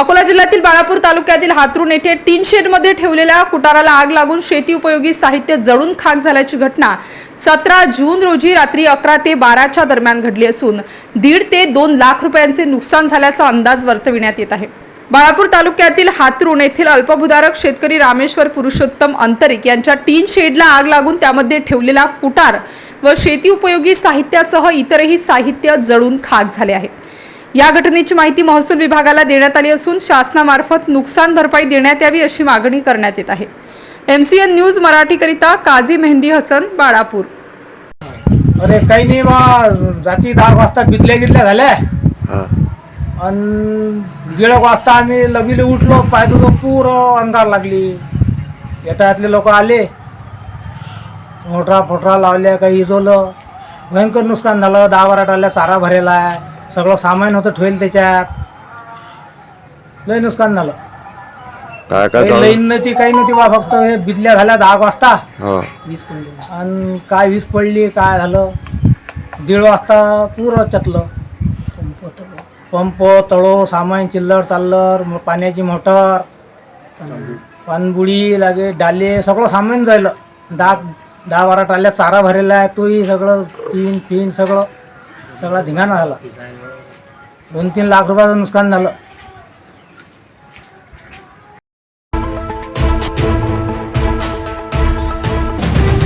अकोला जिल्ह्यातील बाळापूर तालुक्यातील हातरुण येथे टीन शेडमध्ये ठेवलेल्या कुटाराला आग लागून शेती उपयोगी साहित्य जळून खाक झाल्याची घटना सतरा जून रोजी रात्री अकरा ते बाराच्या दरम्यान घडली असून दीड ते दोन लाख रुपयांचे नुकसान झाल्याचा अंदाज वर्तविण्यात येत आहे. बाळापूर तालुक्यातील हातरुण येथील अल्पभूधारक शेतकरी रामेश्वर पुरुषोत्तम अंतरिक यांच्या टीन शेडला आग लागून त्यामध्ये ठेवलेला कुटार व शेती उपयोगी साहित्यासह इतरही साहित्य जळून खाक झाले आहे. या घटनेची माहिती महसूल विभागाला देण्यात आली असून शासनामार्फत नुकसान भरपाई देण्यात यावी अशी मागणी करण्यात येत आहे. एमसीएन न्यूज मराठीकरिता काझी मेहंदी हसन बाळापूर. अरे काही नाही बा जाती दहा वाजता बिदल्या गिदल्या झाल्या. आणि दीड वाजता आम्ही लगीले उठलो पाहिजे पुरं अंधार लागली. येटातले लोक आले. मोटरा फोटरा लावल्या काही इजवलं. भयंकर नुकसान झालं दहा बारा टाल्या चारा भरेला. आहे सगळं सामान होतं ठेवेल त्याच्यात. लय नुकसान झालं. काय काय काही झालं? लईन नव्हती काही नव्हती बा फक्त हे बिदल्या झाल्या दहा वाजता. हा. आणि काय वीज पडली काय झालं? दीड वाजता पुरं चतलं. पंप तळो सामान चिल्लर चाललर पाण्याची मोटर पाणबुडी लागे डाले सगळं सामान जायलं. दहा दहा बारा टाल्या चारा भरेला आहे तोही सगळं टीन फिन सगळं. सगळा धिंगाणा झाला. दोन तीन लाख रुपयाचं नुकसान झालं.